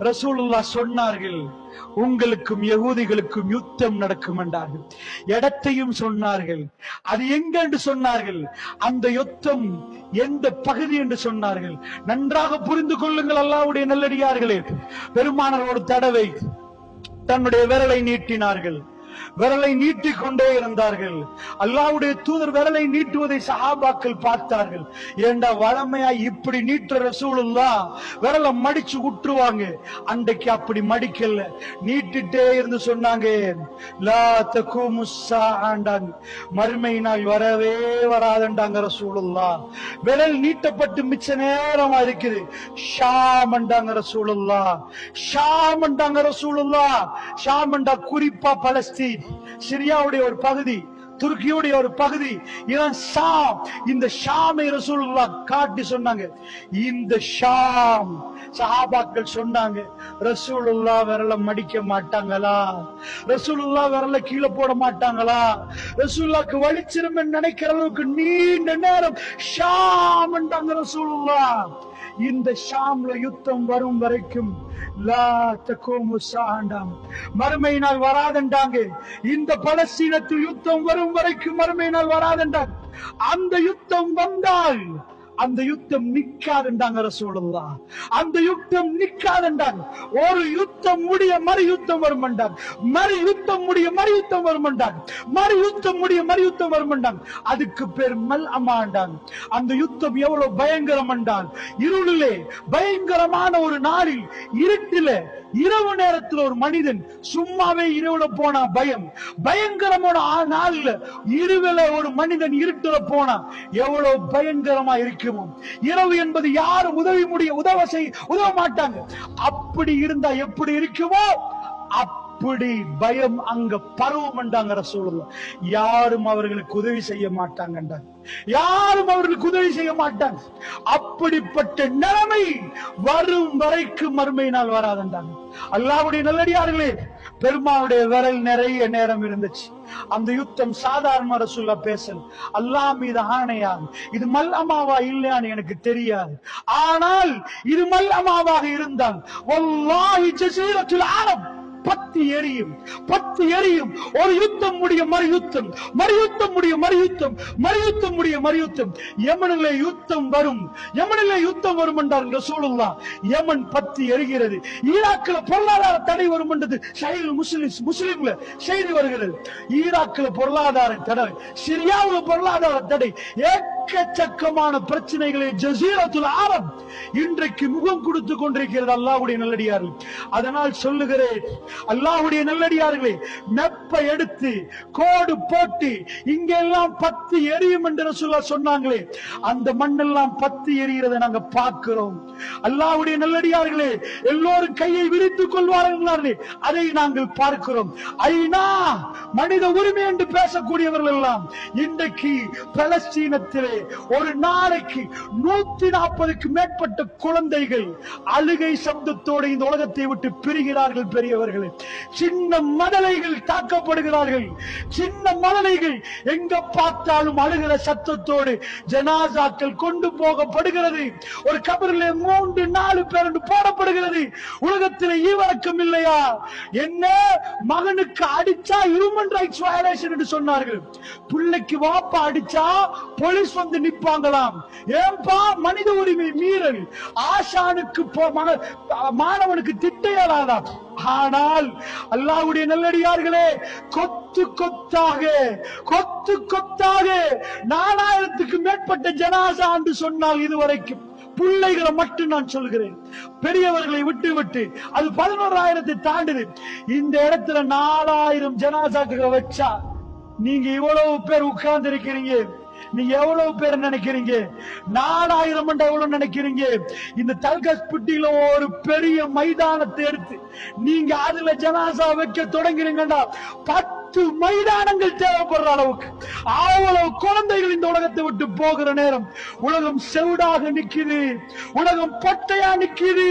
ரசூலுல்லா சொன்னார்கள் உங்களுக்கும் யகூதிகளுக்கும் யுத்தம் நடக்கும் என்றார்கள். இடத்தையும் சொன்னார்கள். அது எங்க என்று சொன்னார்கள்? அந்த யுத்தம் எந்த பகுதி என்று சொன்னார்கள்? நன்றாக புரிந்து கொள்ளுங்கள் அல்லாவுடைய நல்லடியார்களே. பெருமானர் ஒரு தடவை தன்னுடைய விரலை நீட்டினார்கள். விரலை நீட்டிக் கொண்டே இருந்தார்கள். அல்லாவுடைய தூதர் விரலை நீட்டுவதை சஹாபாக்கள் பார்த்தார்கள். ஏண்டா வளமையா இப்படி நீட்டுற ரசூலுல்லா? விரலை மடிச்சு விட்டுருவாங்க அன்றைக்கு அப்படி மடிக்கல. நீட்டிட்டே இருந்து சொன்னாங்க லா ஆண்டாங்க மறுமை நாள் வரவே வராதண்டாங்க ரசூலுல்லா. விரல் நீட்டப்பட்டு மிச்ச நேரமா இருக்குது. ஷாமண்டாங்க ரசூலுல்லா. ஷாமண்டாங்க ரசூலுல்லா. ஷாமண்டா குறிப்பா பலஸ்தீன் பகுதி சிரியாவுடைய ஒரு பகுதி துருக்கியுடைய ஒரு பகுதி. இதான் ஷாம் இந்த ஷாமை ரசூலுல்லா காட்டி சொன்னாங்க. இந்த ஷாம் சஹாபாக்கள் சொன்னாங்க ரசூலுல்லா விரல மடிக்க மாட்டாங்களா? ரசூலுல்லா விரல கீழே போட மாட்டாங்களா? ரசூலுல்லாக்கு வலிச்சிரும் நினைக்கிற அளவுக்கு நீண்ட நேரம் ஷாம் ரசூலுல்லா இந்த ஷாம்ல யுத்தம் வரும் வரைக்கும். சாண்டாம் மறுமை நாள் வராதண்டாங்க. இந்த பலஸ்தீனத்தில் யுத்தம் வரும் வரைக்கும் மறுமை நாள் வராதண்டாங்க அந்த யுத்தம் வந்தால் அந்த யுத்தம் நிக்காதுண்டாங்க ரசூலுல்லா. அந்த யுத்தம் நிக்காதுண்டாங்க. ஒரு யுத்தம் முடிய மறு யுத்தம் வருமண்டாங்க. மறு யுத்தம் முடிய மறு யுத்தம் வருமண்டாங்க. மறு யுத்தம் முடிய மறு யுத்தம் வருமண்டாங்க. அதுக்கு பேர் மல் அம்மாண்டாங்க அந்த யுத்தம் எவ்வளவு பயங்கரம் என்றால் இருளிலே பயங்கரமான ஒரு நாளில் இருட்டில இரவு நேரத்தில் ஒரு மனிதன் சும்மாவே இரவுல போனா பயம். பயங்கரமான ஆ- நாள்ல இருவில ஒரு மனிதன் இருட்டுல போனா எவ்வளவு பயங்கரமா இருக்கு. இருக்குமோ இரவு என்பது யாரும் உதவி முடிய உதவ செய் உதவ மாட்டாங்க. அப்படி இருந்தா எப்படி இருக்குமோ அப்படி பயம் அங்க பரவும் சூழல் யாரும் அவர்களுக்கு உதவி செய்ய மாட்டாங்கன்றாங்க யாரும் அவர்களுக்கு உதவி செய்ய மாட்டாங்க. அப்படிப்பட்ட நிலைமை வரும் வரைக்கும் மறுமையினால் வராதுன்றாங்க வராதண்டாங்க அல்லாவுடைய நல்லடியார்களே பெருமாவுடைய விரல் நிறைய நேரம் இருந்துச்சு. அந்த யுத்தம் சாதாரண சொல்ல பேசல். அல்லாஹ் மீது ஆணையான் இது மல்லமாவா இல்லையான்னு எனக்கு தெரியாது. ஆனால் இது மல்லமாவாக இருந்தால் வல்லாஹி ஜஸீரத்துல் அரப் பத்து எரியும் பத்து எரியும். ஒரு யுத்தம் முடிய மறு யுத்தம் மறு யுத்தம் முடிய மறு யுத்தம் மறு யுத்தம் முடிய மறு யுத்தம் யமனிலே யுத்தம் வரும். யமனிலே யுத்தம் வரும் என்றார் ரசூலுல்லா யமன் பத்து எரிகிறது. ஈராக்கில் பொருளாதார தடை வரும் என்றது ஷைல் முஸ்லிம் முஸ்லிம்ல செய்தி வருகிறது. ஈராக்கில் பொருளாதார தடை சிரியாவில் பொருளாதார தடை. எக்கச்சக்கமான பிரச்சனைகளை ஜசீரத்துல் ஆரம் இன்றைக்கு முகம் கொடுத்து கொண்டிருக்கிறது அல்லாவுடைய நல்லடியார்கள். அதனால் சொல்லுகிறேன் அல்லாஹுடைய நல்லடியார்களே நெப்பை எடுத்து கோடு போட்டு இங்கெல்லாம் பத்து எரியும் என்று சொல்ல சொன்னாங்களே அந்த மண்ணெல்லாம் பத்து எரிகிறதை நாங்க பார்க்கிறோம். அல்லாஹ்வுடைய நல்லடியார்களே எல்லோரும் கையை விரித்துக் கொள்வார்கள் அதை நாங்கள் பார்க்கிறோம். ஐநா மனித உரிமை என்று பேசக்கூடியவர்கள் எல்லாம் இன்றைக்கு பலஸ்தீனத்திலே ஒரு நாளைக்கு நூத்தி நாற்பதுக்கு மேற்பட்ட குழந்தைகள் அழுகை சப்தத்தோடு இந்த உலகத்தை விட்டு பிரிகிறார்கள் பெரியவர்களே. சின்ன மதலைகள் தாக்கப்படுகிறார்கள். சின்ன மதலைகள் எங்க பார்த்தாலும் அழுகிற சத்தத்தோடு ஜனாசாக்கள் கொண்டு போகப்படுகிறது. ஒரு கபரிலே மூன்று நாலு பேர் போடப்படுகிறது. உலகத்தில் ஈவரக்கம் இல்லையா? என்ன? மகனுக்கு அடிச்சா ஹியூமன் ரைட்ஸ் வயலேஷன் என்று சொன்னார்கள். பிள்ளைக்கு வாப்பா அடிச்சா போலீஸ் வந்து நிப்பாங்களாம். ஏன்பா மனித உரிமை மீறல்? ஆசானுக்கு போ- மாணவனுக்கு திட்டையலாதா? ஆனால் அல்லாஹ்வுடைய நல்லடியார்களே கொத்து கொத்தாக கொத்து கொத்தாக நாலாயிரத்துக்கு மேற்பட்ட ஜனாசா என்று சொன்னால் இதுவரைக்கும் பிள்ளைகளை மட்டும் நான் சொல்கிறேன். பெரியவர்களை விட்டு விட்டு அது பதினோராயிரத்தை தாண்டுது. இந்த இடத்துல நாலாயிரம் ஜனாசாக்களை வச்சா நீங்க இவ்வளவு பேர் உட்கார்ந்து இருக்கிறீங்க நீங்க எவ்வளவு பேர் நினைக்கிறீங்க? நாலாயிரம் எவ்வளவு நினைக்கிறீங்க? இந்த தல்கஸ்பிட்டியில ஒரு பெரிய மைதானத்தை எடுத்து நீங்க அதுல ஜனாசா வைக்க தொடங்குறீங்கன்னா பத்து மைதானங்கள் தேவைப்படுற அளவுக்கு அவ்வளவு குழந்தைகள் இந்த உலகத்தை விட்டு போகிற நேரம் உலகம் செவிடாக நிக்குது உலகம் பொட்டையா நிக்குது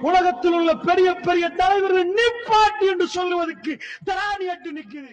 உலகத்தில் உள்ள பெரிய பெரிய தலைவர்கள் நிப்பாட்டி என்று சொல்லுவதற்கு திராணியட்டு நிக்குது